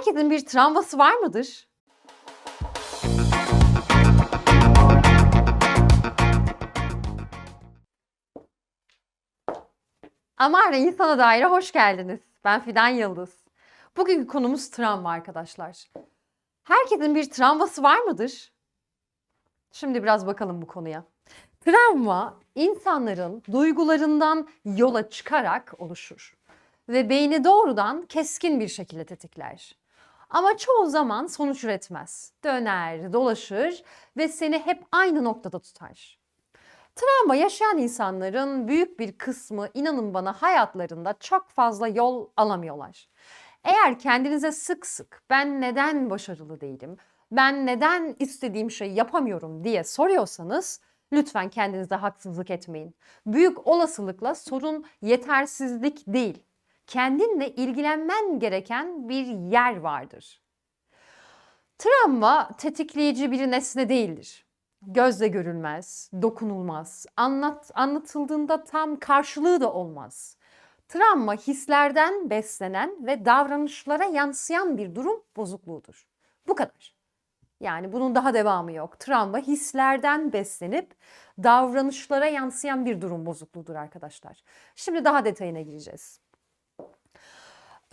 Herkesin bir travması var mıdır? Amara İnsana Dair'e hoş geldiniz. Ben Fidan Yıldız. Bugünkü konumuz travma arkadaşlar. Herkesin bir travması var mıdır? Şimdi biraz bakalım bu konuya. Travma insanların duygularından yola çıkarak oluşur ve beyni doğrudan keskin bir şekilde tetikler. Ama çoğu zaman sonuç üretmez. Döner, dolaşır ve seni hep aynı noktada tutar. Travma yaşayan insanların büyük bir kısmı inanın bana hayatlarında çok fazla yol alamıyorlar. Eğer kendinize sık sık ben neden başarılı değilim, ben neden istediğim şeyi yapamıyorum diye soruyorsanız lütfen kendinize haksızlık etmeyin. Büyük olasılıkla sorun yetersizlik değil, kendinle ilgilenmen gereken bir yer vardır. Travma tetikleyici bir nesne değildir. Gözle görülmez, dokunulmaz, anlat, anlatıldığında tam karşılığı da olmaz. Travma hislerden beslenen ve davranışlara yansıyan bir durum bozukluğudur. Bu kadar. Yani bunun daha devamı yok. Travma hislerden beslenip davranışlara yansıyan bir durum bozukluğudur arkadaşlar. Şimdi daha detayına gireceğiz.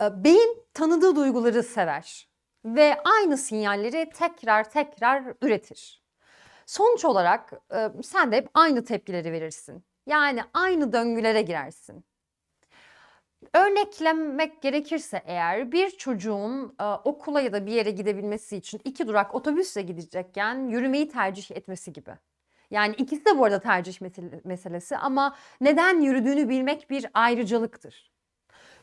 Ee, Beyin tanıdığı duyguları sever ve aynı sinyalleri tekrar tekrar üretir. Sonuç olarak e, sen de hep aynı tepkileri verirsin. Yani aynı döngülere girersin. Örneklemek gerekirse eğer bir çocuğun e, okula ya da bir yere gidebilmesi için iki durak otobüsle gidecekken yürümeyi tercih etmesi gibi. Yani ikisi de bu arada tercih mesele- meselesi ama neden yürüdüğünü bilmek bir ayrıcalıktır.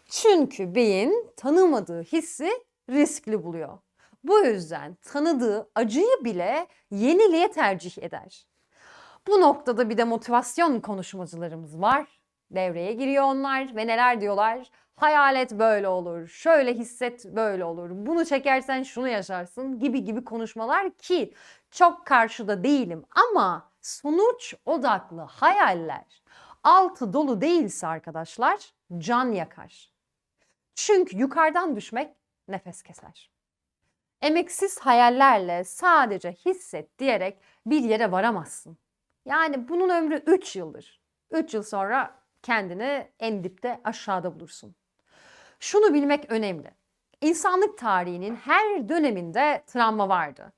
Çünkü beyin tanımadığı hissi riskli buluyor. Bu yüzden tanıdığı acıyı bile yeniliğe tercih eder. Bu noktada bir de motivasyon konuşmacılarımız var. Devreye giriyor onlar ve neler diyorlar? Hayal et böyle olur, şöyle hisset böyle olur, bunu çekersen şunu yaşarsın gibi gibi konuşmalar ki çok karşıda değilim ama sonuç odaklı hayaller altı dolu değilse arkadaşlar can yakar. Çünkü yukarıdan düşmek nefes keser. Emeksiz hayallerle sadece hisset diyerek bir yere varamazsın. Yani bunun ömrü 3 yıldır. 3 yıl sonra kendini en dipte aşağıda bulursun. Şunu bilmek önemli. İnsanlık tarihinin her döneminde travma vardı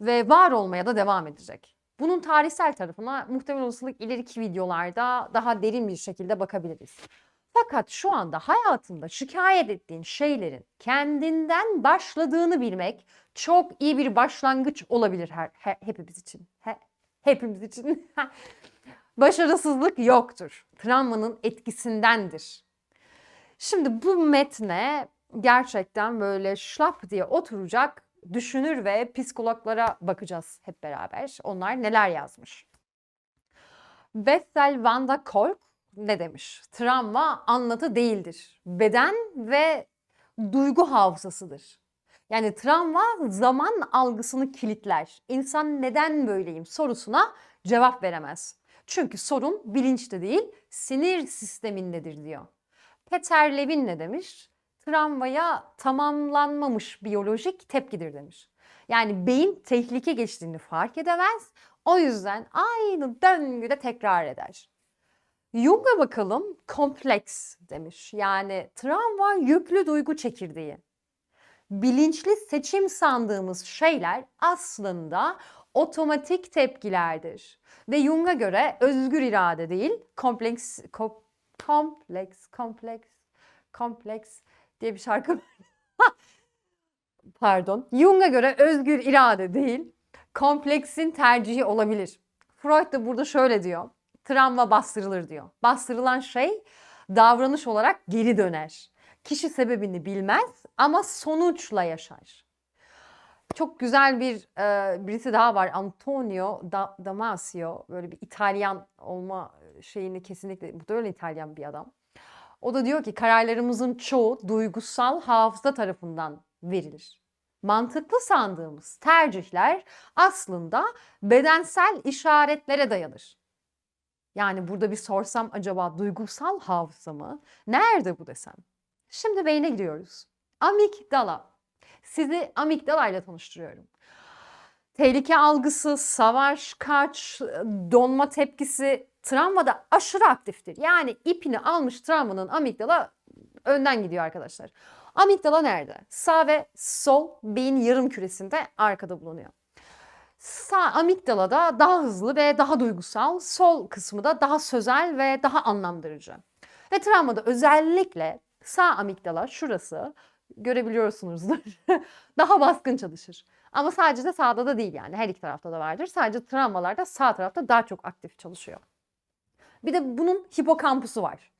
ve var olmaya da devam edecek. Bunun tarihsel tarafına muhtemel olasılık ileriki videolarda daha derin bir şekilde bakabiliriz. Fakat şu anda hayatında şikayet ettiğin şeylerin kendinden başladığını bilmek çok iyi bir başlangıç olabilir her, he- hepimiz için. He- hepimiz için. Başarısızlık yoktur. Travmanın etkisindendir. Şimdi bu metne gerçekten böyle şlap diye oturacak düşünür ve psikologlara bakacağız hep beraber. Onlar neler yazmış. Bessel van der Kolk ne demiş? Travma anlatı değildir. Beden ve duygu hafızasıdır. Yani travma zaman algısını kilitler. İnsan neden böyleyim sorusuna cevap veremez. Çünkü sorun bilinçte değil, sinir sistemindedir diyor. Peter Levin ne demiş? Travmaya tamamlanmamış biyolojik tepkidir demiş. Yani beyin tehlike geçtiğini fark edemez. O yüzden aynı döngüde tekrar eder. Jung'a bakalım kompleks demiş. Yani travma yüklü duygu çekirdeği. Bilinçli seçim sandığımız şeyler aslında otomatik tepkilerdir. Ve Jung'a göre özgür irade değil, kompleks, ko- kompleks, kompleks, kompleks diye bir şarkı. Pardon. Jung'a göre özgür irade değil, kompleksin tercihi olabilir. Freud da burada şöyle diyor. Travma bastırılır diyor. Bastırılan şey davranış olarak geri döner. Kişi sebebini bilmez ama sonuçla yaşar. Çok güzel bir e, birisi daha var. Antonio da, Damasio. Böyle bir İtalyan olma şeyini kesinlikle muhtemelen İtalyan bir adam. O da diyor ki kararlarımızın çoğu duygusal hafıza tarafından verilir. Mantıklı sandığımız tercihler aslında bedensel işaretlere dayanır. Yani burada bir sorsam acaba duygusal hafıza mı? Nerede bu desem? Şimdi beyne giriyoruz. Amigdala. Sizi amigdalayla tanıştırıyorum. Tehlike algısı, savaş, kaç, donma tepkisi travmada aşırı aktiftir. Yani ipini almış travmanın amigdala önden gidiyor arkadaşlar. Amigdala nerede? Sağ ve sol beyin yarım küresinde arkada bulunuyor. Sağ amigdalada daha hızlı ve daha duygusal, sol kısmı da daha sözel ve daha anlamdırıcı. Ve travmada özellikle sağ amigdala şurası görebiliyorsunuzdur. daha baskın çalışır. Ama sadece de sağda da değil yani her iki tarafta da vardır. Sadece travmalarda sağ tarafta daha çok aktif çalışıyor. Bir de bunun hipokampusu var.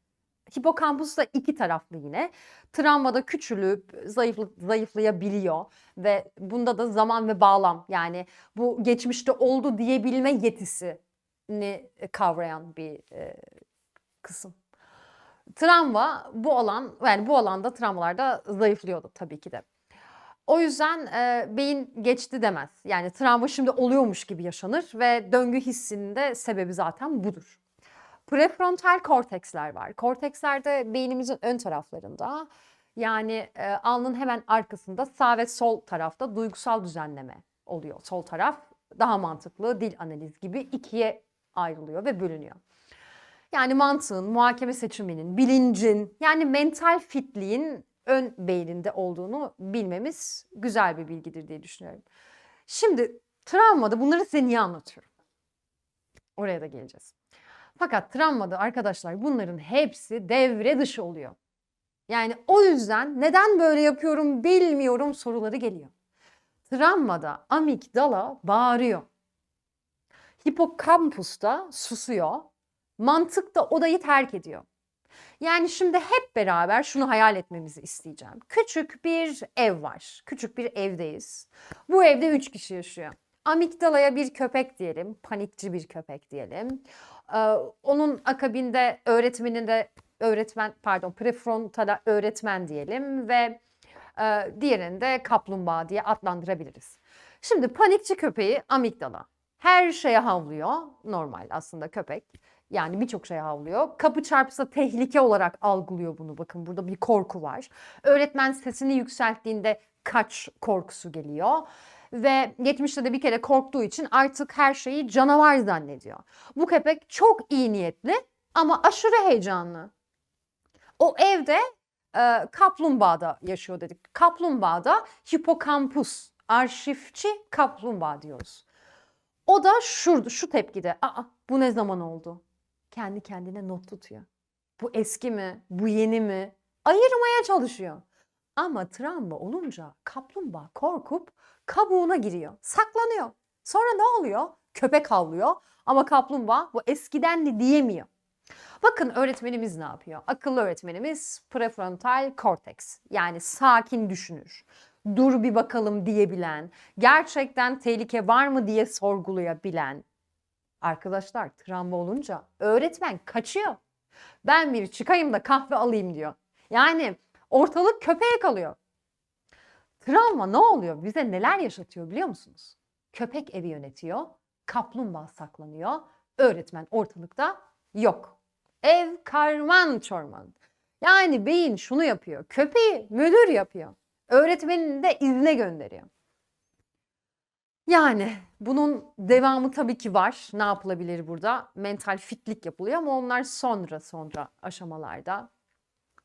Hipokampus da iki taraflı yine. Travmada küçülüp zayıflı, zayıflayabiliyor ve bunda da zaman ve bağlam yani bu geçmişte oldu diyebilme yetisini kavrayan bir e, kısım. Travma bu alan yani bu alanda travmalarda zayıflıyordu tabii ki de. O yüzden e, beyin geçti demez. Yani travma şimdi oluyormuş gibi yaşanır ve döngü hissinin de sebebi zaten budur. Prefrontal korteksler var. Kortekslerde beynimizin ön taraflarında yani e, alnın hemen arkasında sağ ve sol tarafta duygusal düzenleme oluyor. Sol taraf daha mantıklı dil analiz gibi ikiye ayrılıyor ve bölünüyor. Yani mantığın, muhakeme seçiminin, bilincin yani mental fitliğin ön beyninde olduğunu bilmemiz güzel bir bilgidir diye düşünüyorum. Şimdi travmada bunları size niye anlatıyorum? Oraya da geleceğiz. Fakat travmada arkadaşlar bunların hepsi devre dışı oluyor. Yani o yüzden neden böyle yapıyorum bilmiyorum soruları geliyor. Travmada amigdala bağırıyor. Hipokampus da susuyor. Mantık da odayı terk ediyor. Yani şimdi hep beraber şunu hayal etmemizi isteyeceğim. Küçük bir ev var. Küçük bir evdeyiz. Bu evde üç kişi yaşıyor. Amigdalaya bir köpek diyelim, panikçi bir köpek diyelim. Ee, onun akabinde öğretmenin de öğretmen pardon prefrontala öğretmen diyelim ve e, diğerini de kaplumbağa diye adlandırabiliriz. Şimdi panikçi köpeği amigdala. Her şeye havlıyor. Normal aslında köpek. Yani birçok şey havlıyor. Kapı çarpsa tehlike olarak algılıyor bunu. Bakın burada bir korku var. Öğretmen sesini yükselttiğinde kaç korkusu geliyor. Ve geçmişte de bir kere korktuğu için artık her şeyi canavar zannediyor. Bu köpek çok iyi niyetli ama aşırı heyecanlı. O evde e, kaplumbağada yaşıyor dedik. Kaplumbağada hipokampus, arşivçi kaplumbağa diyoruz. O da şurada, şu tepkide. Aa, bu ne zaman oldu? Kendi kendine not tutuyor. Bu eski mi? Bu yeni mi? Ayırmaya çalışıyor. Ama travma olunca kaplumbağa korkup kabuğuna giriyor. Saklanıyor. Sonra ne oluyor? Köpek havlıyor ama kaplumbağa bu eskiden de diyemiyor. Bakın öğretmenimiz ne yapıyor? Akıllı öğretmenimiz prefrontal korteks yani sakin düşünür. Dur bir bakalım diyebilen, gerçekten tehlike var mı diye sorgulayabilen. Arkadaşlar travma olunca öğretmen kaçıyor. Ben bir çıkayım da kahve alayım diyor. Yani ortalık köpeğe kalıyor. Travma ne oluyor? Bize neler yaşatıyor biliyor musunuz? Köpek evi yönetiyor, kaplumbağa saklanıyor, öğretmen ortalıkta yok. Ev karman çorman. Yani beyin şunu yapıyor, köpeği müdür yapıyor. Öğretmenini de izne gönderiyor. Yani bunun devamı tabii ki var. Ne yapılabilir burada? Mental fitlik yapılıyor ama onlar sonra sonra aşamalarda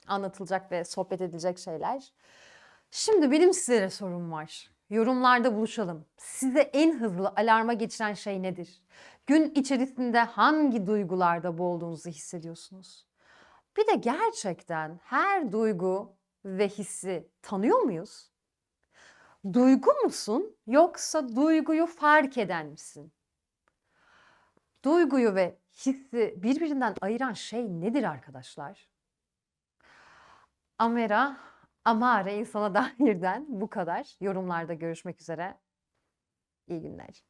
anlatılacak ve sohbet edilecek şeyler. Şimdi benim size sorum var. Yorumlarda buluşalım. Size en hızlı alarma geçiren şey nedir? Gün içerisinde hangi duygularda boğulduğunuzu hissediyorsunuz? Bir de gerçekten her duygu ve hissi tanıyor muyuz? Duygu musun yoksa duyguyu fark eden misin? Duyguyu ve hissi birbirinden ayıran şey nedir arkadaşlar? Amera Amare insana dairden bu kadar. Yorumlarda görüşmek üzere. İyi günler.